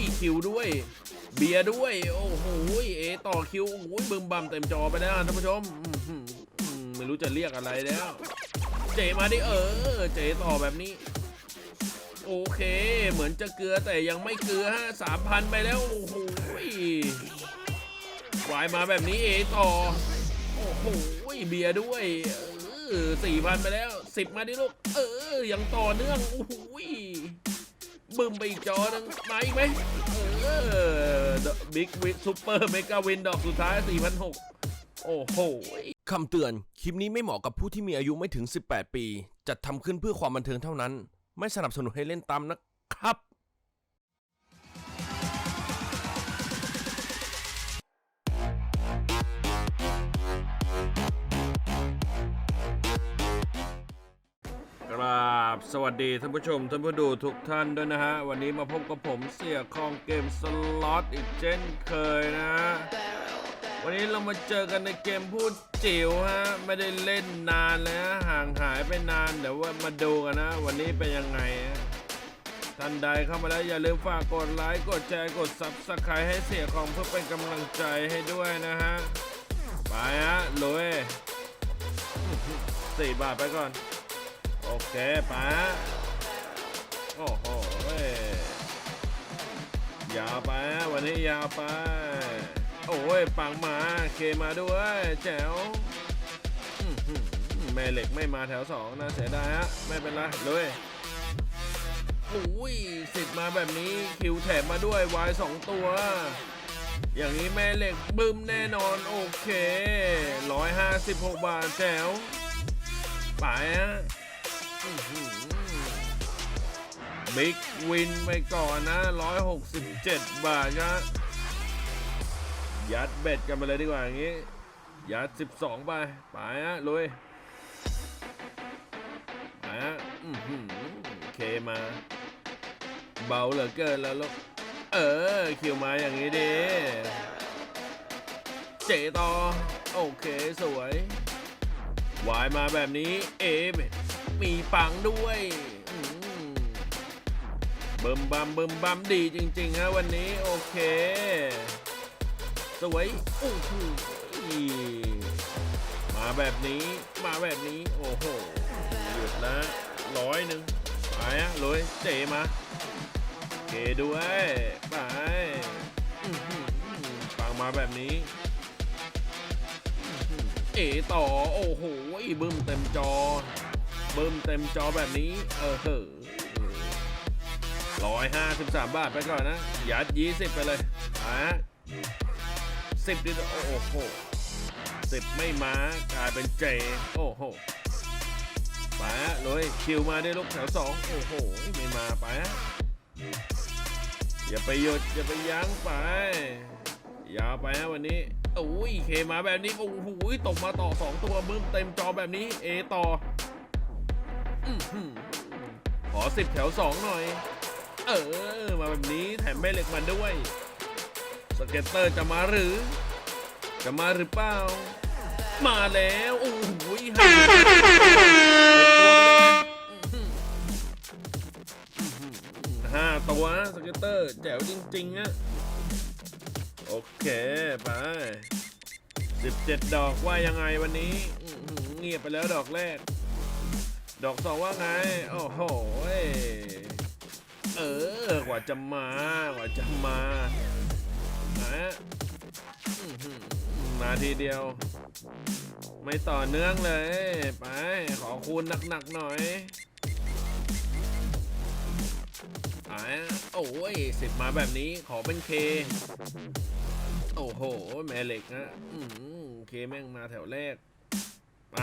ยคิวด้วย เบียร์ด้วย โอ้โหเอต่อคิวโอ้โหบึมบัมเต็มจอไปแล้วท่านผู้ชมไม่รู้จะเรียกอะไรแล้ว เจมาดิเออ เจต่อแบบนี้ โอเค เหมือนจะเกลือแต่ยังไม่เกลือฮะสามพันไปแล้วโอ้โหวายมาแบบนี้เอต่อ โอ้โหเบียร์ด้วยเออสี่พันไปแล้วสิบมาดิลูก เออ ยังต่อเนื่องโอ้โห บึมไปอีกจอหนึงมาอีกไหมเออบิ๊กวิซูเปอร์เมกาวินดอกสุดท้ายสี่พันหกโอ้โหคำเตือน คลิปนี้ไม่เหมาะกับผู้ที่มีอายุไม่ถึง 18 ปี จัดทำขึ้นเพื่อความบันเทิงเท่านั้น ไม่สนับสนุนให้เล่นตามนะครับ สวัสดีท่านผู้ชมท่านผู้ดูทุกท่านด้วยนะฮะ วันนี้มาพบกับผมเสี่ยคองเกมสล็อตอีกเช่นเคยนะ วันนี้เรามาเจอกันในเกมพูดจิ๋วฮะ ไม่ได้เล่นนานเลยฮะห่างหายไปนานเดี๋ยวว่ามาดูกันนะ วันนี้เป็นยังไงฮะท่านใดเข้ามาแล้วอย่าลืมฝากกดไลค์กดแชร์กดซับสไครต์ให้เสียของเพื่อเป็นกำลังใจให้ด้วยนะฮะไปฮะลุยสี่บาทไปก่อน โอเคป้าโอ้โหเว้ยยาวไปฮะวันนี้ยาวไป โอ้ยปังมาเคมาด้วยแจ๋วแม่เหล็กไม่มาแถวสองนะเสียดายฮะไม่เป็นไรเลยโอ้ยสิบมาแบบนี้คิวแถมมาด้วยวายสองตัว อย่างนี้แม่เหล็กบึ้มแน่นอนโอเคร้อยห้าสิบหกบาทแจ๋วไปฮะ บิ๊กวินไปก่อนนะ 167 บาทครับยัดเบ็ดกันไปเลยดีกว่าอย่างนี้ ยัด 12 ไป ไปฮะลุยไปฮะอื้อหือเคมา เบาเหลือเกินแล้วลูกเออ คิวมาอย่างนี้ดี เจต่อ โอเค สวย วายมาแบบนี้ เอม มีปังด้วยเบิ่มบัมเบิ่มบัมดีจริงๆฮะวันนี้ โอเค สวยโอ้โหมาแบบนี้มาแบบนี้โอ้โหหยุดนะร้อยหนึ่งไปฮะเลยเจมาเคด้วยไปปังมาแบบนี้ เอต่อ โอ้โหบึ้มเต็มจอ บึ้มเต็มจอแบบนี้ เออเหอร้อยห้าสิบสามบาทไปก่อนนะ ยัดยี่สิบไปเลยอะสิบดิโอ้โหสิบไม่มากลายเป็นเจ โอ้โหไปฮะเลยคิวมาได้ลูกแถวสองโอ้โห ไม่มาไปฮะอย่าไปหยุดอย่าไปยั้งไปยาวไปฮะวันนี้โอ้ยเคมาแบบนี้โอ้โหตกมาต่อสองตัวมึมเต็มจอแบบนี้เอต่อ ขอสิบแถวสองหน่อย เออ มาแบบนี้แถมแม่เหล็กมาด้วย สเก็ตเตอร์จะมาหรือ จะมาหรือเปล่า มาแล้ว โอ้โหห้าตัวสเก็ตเตอร์แจ๋วจริงๆอะโอเค ไป17ดดอกว่ายังไงวันนี้ เงียบไปแล้วดอกแรก ดอกสองว่าไง โอ้โห เออกว่าจะมา กว่าจะมานะมาทีเดียว ไม่ต่อเนื่องเลย ไป ขอคูณหนักๆหน่อยอ่าโอ้ยสิบมาแบบนี้ขอเป็นเค โอ้โห แม่เหล็กนะเคแม่งมาแถวแรก ไป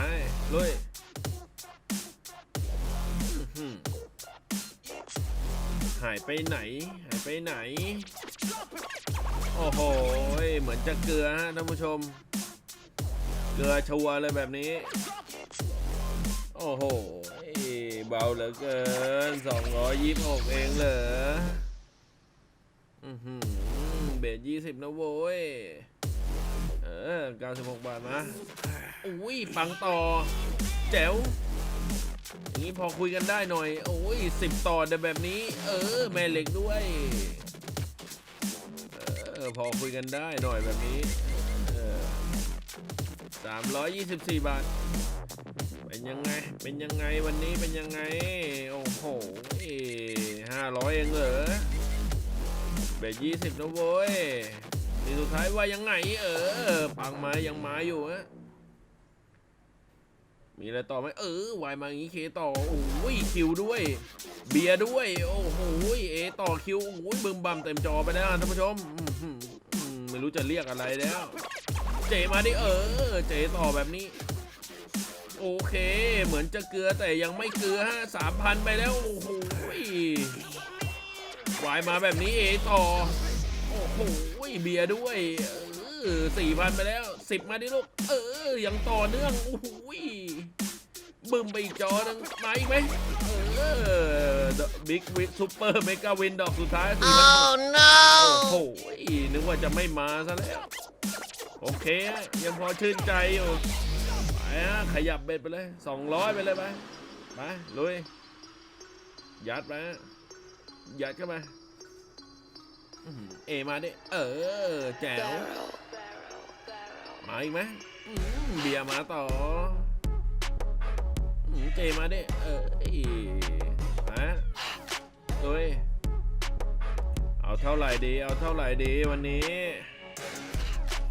ลุย หายไปไหน หายไปไหน โอ้โห เหมือนจะเกลือฮะท่านผู้ชม เกลือชัวเลยแบบนี้ โอ้โห เบาเหลือเกิน 226 เองเหรออือเบสยี่สิบนะโว้ย เออเก้าสิบหกบาทมาอุ้ยปังต่อ แจ๋ว นี้พอคุยกันได้หน่อย โอ้ยสิบต่อแต่แบบนี้ เออ แม่เหล็กด้วย เออ พอคุยกันได้หน่อยแบบนี้สามร้อยยี่สิบสี่บาท เป็นยังไง เป็นยังไงวันนี้เป็นยังไง โอ้โหห้าร้อยเองเหรอเบ็ดยี่สิบนะเว้ยทีสุดท้ายว่ายังไง เออ ปังมายังมาอยู่ฮะ มีอะไรต่อไหมเออวายมาอย่างนี้เคต่อโอ้ยคิวด้วย เบียร์ด้วย โอ้โหเอต่อคิวโอ้ยบึมบัมเต็มจอไปแล้วท่านผู้ชมไม่รู้จะเรียกอะไรแล้ว เจมาดิเออ เจต่อแบบนี้ โอเค เหมือนจะเกลือแต่ยังไม่เกลือฮะสามพันไปแล้วโอ้โหวายมาแบบนี้เอต่อ โอ้โหเบียร์ด้วยสี่พันไปแล้ว สิบมาดิลูก เออยังต่อเนื่องโอ้โหบึมไปอีกจอหนึงมาอีกไหมเออบิ๊กวินซูเปอร์เมกาวินดอกสุดท้ายสี่พัน Oh no! โอ้โหนึกว่าจะไม่มาซะแล้ว โอเคฮะยังพอชื่นใจอยู่ไปฮะขยับเบ็ดไปเลย 200 ไปเลยไปไปลุย ยัดไปฮะยัดเข้ามาอื้อหือเอมาดิ เออ แจ๋ว มาอีกไหมเบียร์มาต่อเจมาดิเอออีมาลุยเอาเท่าไหร่ดี เอาเท่าไหร่ดีวันนี้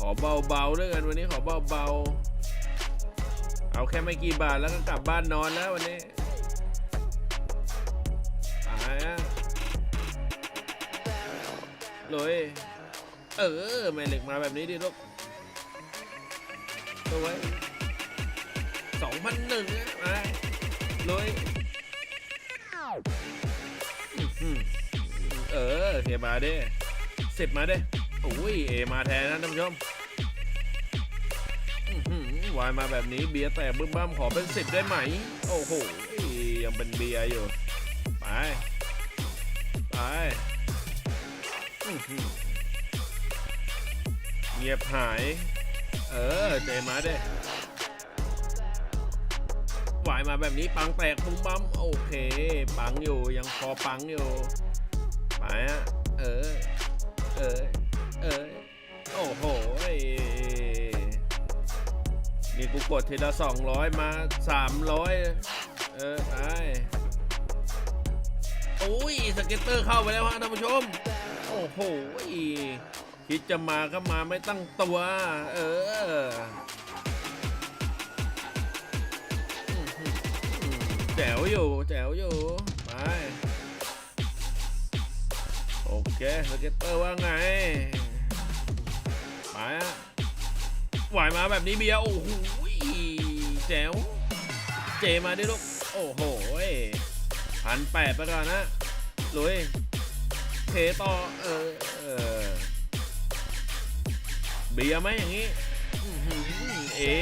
ขอเบาๆด้วยกันวันนี้ขอเบาๆเอาแค่ไม่กี่บาทแล้วก็กลับบ้านนอนแล้ววันนี้ตายอะเลยเออแม่เหล็กมาแบบนี้ดิลูก ตัวไว้สองพันหนึ่งมาเลยอื้ออเออเฮียมาเด้สิบมาเด้อุ้ยเอมาแทนนะท่านผู้ชมวายมาแบบนี้เบียร์แตกบึ้มบ้ามขอเป็นสิบได้ไหม โอ้โหยังเป็นเบียร์อยู่ ไป ไปเงียบหาย เออเจมาเด้วายมาแบบนี้ปังแตกปุ้มบั้มโอเค ปังอยู่ยังพอปังอยู่ไปอะเออ เออ เออ โอ้โหยนี่กูกดทีละสองร้อยมาสามร้อยเออไปโอ้ยสเก็ตเตอร์เข้าไปแล้วฮะท่านผู้ชม โอ้โหย คิดจะมาก็มาไม่ตั้งตัว เออแจ๋วอยู่แจ๋วอยู่ไปโอเคสเก็ตเตอร์ว่าไงไปอะไหวมาแบบนี้เบียร์โอ้โหแจ๋วเจมาดิลูกโอ้โหพันแปดไปก่อนนะลุยเทต่อเออ เบียร์ไหมอย่างนี้เอ๋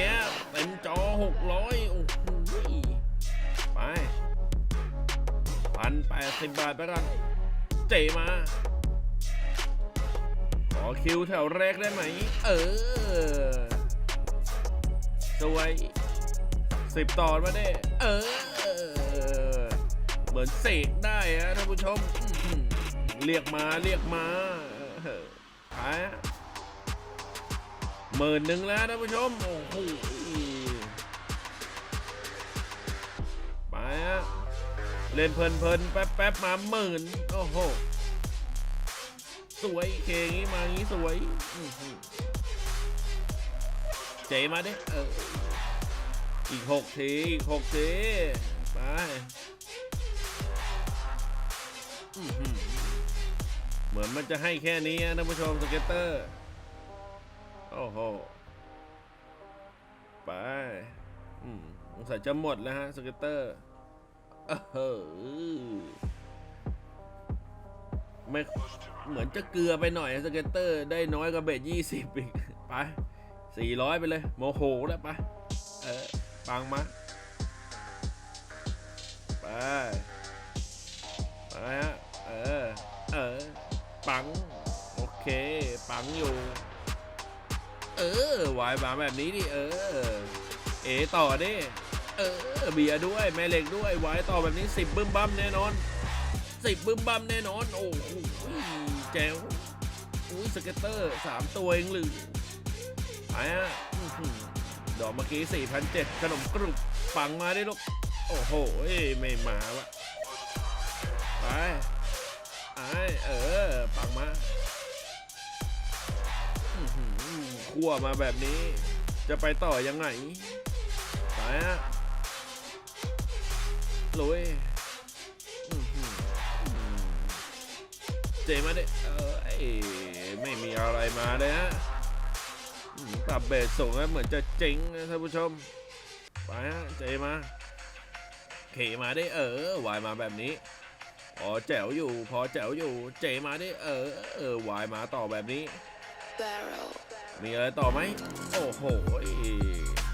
เต็มจอหกร้อยโอ้โหไปพันแปดสิบบาทไปก่อนเจมา ขอคิวแถวแรกได้ไหม เออสวยสิบตอนมาได้เออ เหมือนเสกได้ฮะท่านผู้ชม เรียกมาเรียกมาเออไป หมื่นหนึ่งแล้วท่านผู้ชม โอ้โหไปฮะเล่นเพลินๆแป๊บๆมาหมื่นโอ้โห สวยเคยงี้มางี้สวยอื้อหือเจมาดิเอออีกหกทีอีกหกทีไปเหมือนมันจะให้แค่นี้นะท่านผู้ชมสเก็ตเตอร์ โอ้โห ไป อืมสงสัยจะหมดแล้วฮะสเก็ตเตอร์เออไม่เหมือนจะเกลือไปหน่อยสเก็ตเตอร์ได้น้อยกว่าเบสยี่สิบอีก ไปสี่ร้อยไปเลย โมโหแล้วไปเออปังมาไปไปฮะเออ เออ ปัง โอเค ปังอยู่ เออวายมาแบบนี้ดิเออ เอต่อดิเออเบียด้วยแม่เหล็กด้วยไว้ต่อแบบนี้สิบบึ้มบั้มแน่นอนสิบบึ้มบั้มแน่นอน โอ้โหแจ๋วอุ้ยสเก็ตเตอร์สามตัวเองหรือไปฮะอื้อหือดอกเมื่อกี้สี่พันเจ็ดขนมกรุบปังมาได้ลูกโอ้โหเอ้ไม่มาวะไปไอเออ ปังมา คั่วมาแบบนี้ จะไปต่อยังไงไปฮะลุยเจมาดิเออไม่มีอะไรมาเลยฮะปรับเบสสูงแล้วเหมือนจะเจ๋งนะท่านผู้ชมไปฮะเจมาเขมาได้เออวายมาแบบนี้พอแจ๋วอยู่ พอแจ๋วอยู่ เจมาได้เออเออวายมาต่อแบบนี้ barrel, มีอะไรต่อไหม โอ้โห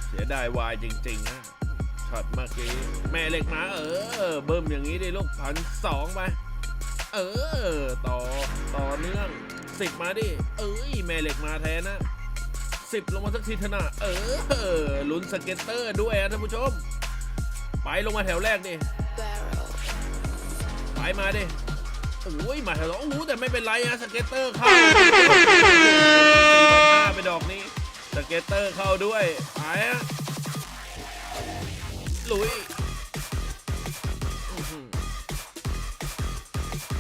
เสียดายวายจริงๆนะช็อตเมื่อกี้ แม่เหล็กมาเออ เบิ่มอย่างนี้ดิลูกพันสองไป เออ ต่อ ต่อเนื่องสิบมาดิ เอ้ย แม่เหล็กมาแทนนะสิบลงมาสักทีเถอะนะเออ ลุ้นสเก็ตเตอร์ด้วยนะท่านผู้ชม ไปลงมาแถวแรกดิไปมาดิโอ้ยมาแถวสองโอ้แต่ไม่เป็นไรอะสเก็ตเตอร์เข้าาไปดอกนี้สเก็ตเตอร์เข้าด้วยไปอะลุย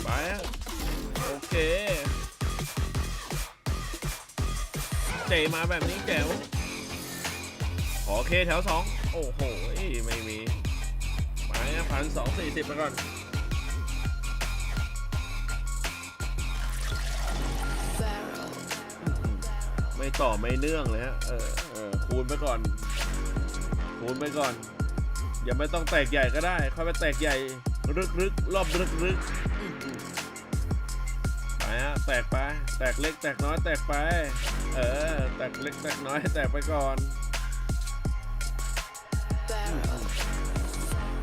ไปอะโอเค เจมาแบบนี้แจ๋วขอเคแถวสองโอ้โห ไม่มี ไปพันสองสี่สิบไปก่อน ไม่ต่อไม่เนื่องเลยฮะเออเออคูณไปก่อน คูณไปก่อนอย่าไม่ต้องแตกใหญ่ก็ได้ค่อยไปแตกใหญ่รึกๆรอบรึกๆอื้อหือไปฮะแตกไป แตกเล็กแตกน้อยแตกไป เออ แตกเล็กแตกน้อยแตกไปก่อน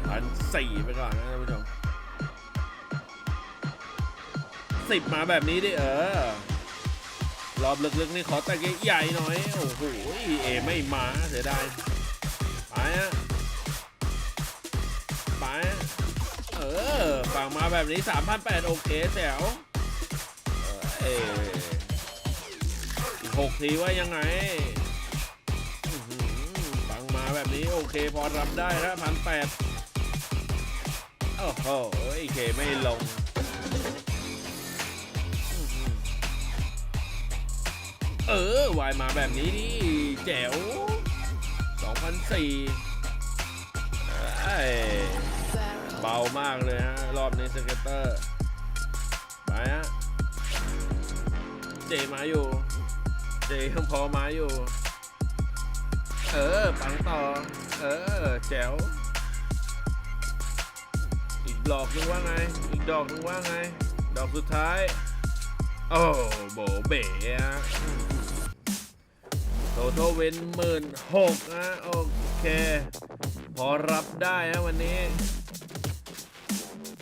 พันสี่ไปก่อนนะท่านผู้ชมสิบมาแบบนี้ดิเออ รอบลึกๆนี่ขอแตกใหญ่ๆหน่อย โอ้โหเอไม่มาเสียดายไปฮะไปเออฝั่งมาแบบนี้ 3,800 โอเคแจ๋วเอออีกหกทีว่ายังไงอื้อหือฝั่งมาแบบนี้โอเคพอรับได้นะพันแปดโอ้โหเคไม่ลง เออวายมาแบบนี้ดิแจ๋ว2004เอ้ย barrel, เบามากเลยฮะ รอบนี้สเก็ตเตอร์ ไปฮะ เจมาอยู่ เจยังพอมาอยู่ เออ ปังต่อ เออ แจ๋ว อีกดอกนึงว่าไง อีกดอกนึงว่าไง ดอกสุดท้าย โอ้โบเบ๋ฮะ โทโทเวนหมื่นหกนะโอเค พอรับได้ฮะวันนี้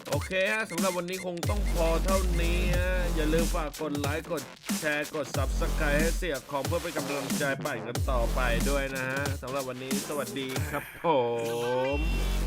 โอเคฮะสำหรับวันนี้คงต้องพอเท่านี้ฮะ อย่าลืมฝากกดไลค์กดแชร์กด Subscribe ให้เสียของเพื่อเป็นกำลังใจไปกันต่อไปด้วยนะฮะสำหรับวันนี้สวัสดีครับผม